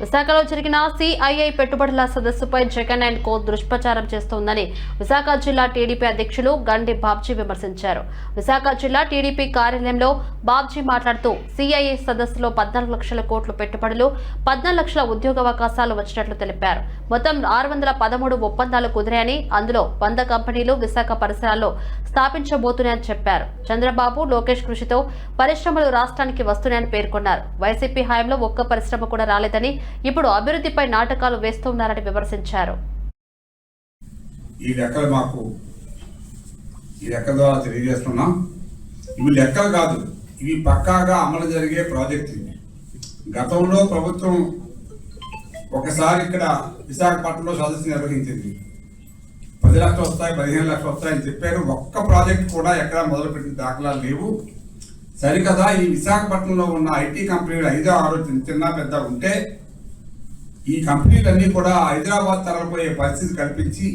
విశాఖలో జరిగిన సిఐఐ పెట్టుబడుల సదస్సుపై జగన్ అండ్ కో దుష్ప్రచారం చేస్తోందని విశాఖ జిల్లా టీడీపీ అధ్యక్షులు గండి బాబ్జీ విమర్శించారు. విశాఖ జిల్లా టీడీపీ కార్యాలయంలో బాబ్జీ మాట్లాడుతూ సిఐఏ సదస్సులో పద్నాలుగు లక్షల కోట్లు పెట్టుబడులు పద్నాలుగు లక్షల ఉద్యోగావకాశాలు వచ్చినట్లు తెలిపారు. మొత్తం ఆరు వందల పదమూడు ఒప్పందాలు కుదిరాయని అందులో వంద కంపెనీలు విశాఖ పరిసరాల్లో స్థాపించబోతున్నాయని చెప్పారు. చంద్రబాబు లోకేష్ కృషితో పరిశ్రమలు రాష్ట్రానికి వస్తున్నాయని పేర్కొన్నారు. వైసీపీ హయాంలో ఒక్క పరిశ్రమ కూడా రాలేదని ఇప్పుడు అభివృద్ధిపై నాటకాలు వేస్తున్నారని విమర్శించారు. ఈ లెక్కలు మాకు ఈ లెక్కల ద్వారా తెలియజేస్తున్నాం. ఇవి లెక్కలు కాదు. ఇవి పక్కాగా అమలు జరిగే ప్రాజెక్టు గతంలో ప్రభుత్వం ఒకసారి ఇక్కడ విశాఖపట్నంలో సదస్సు నిర్వహించింది. పది లక్షలు వస్తాయి పదిహేను లక్షలు వస్తాయని చెప్పారు. ఒక్క ప్రాజెక్ట్ కూడా ఎక్కడ మొదలుపెట్టిన దాఖలాలు లేవు. సరికదా ఈ విశాఖపట్నంలో ఉన్న ఐటీ కంపెనీలు ఐదో ఆరో చిన్న చిన్న పెద్ద ఉంటే ఈ కంపెనీలన్నీ కూడా హైదరాబాద్ తరలిపోయే పరిస్థితి కల్పించి